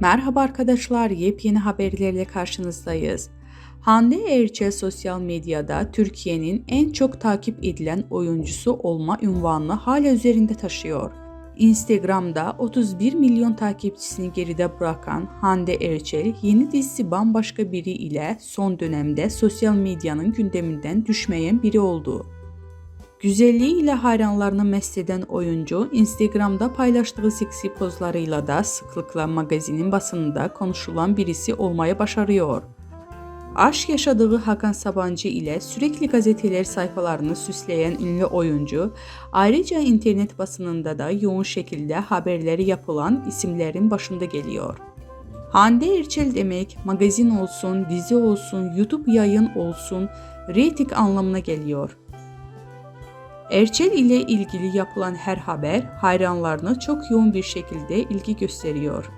Merhaba arkadaşlar, yepyeni haberlerle karşınızdayız. Hande Erçel sosyal medyada Türkiye'nin en çok takip edilen oyuncusu olma ünvanını hala üzerinde taşıyor. Instagram'da 31 milyon takipçisini geride bırakan Hande Erçel yeni dizisi bambaşka biri ile son dönemde sosyal medyanın gündeminden düşmeyen biri oldu. Güzelliğiyle hayranlarını mest eden oyuncu, Instagram'da paylaştığı seksi pozlarıyla da sıklıkla magazinin basınında konuşulan birisi olmayı başarıyor. Aşk yaşadığı Hakan Sabancı ile sürekli gazeteler sayfalarını süsleyen ünlü oyuncu, ayrıca internet basınında da yoğun şekilde haberleri yapılan isimlerin başında geliyor. Hande Erçel demek magazin olsun, dizi olsun, YouTube yayın olsun, reyting anlamına geliyor. Erçel ile ilgili yapılan her haber hayranlarına çok yoğun bir şekilde ilgi gösteriyor.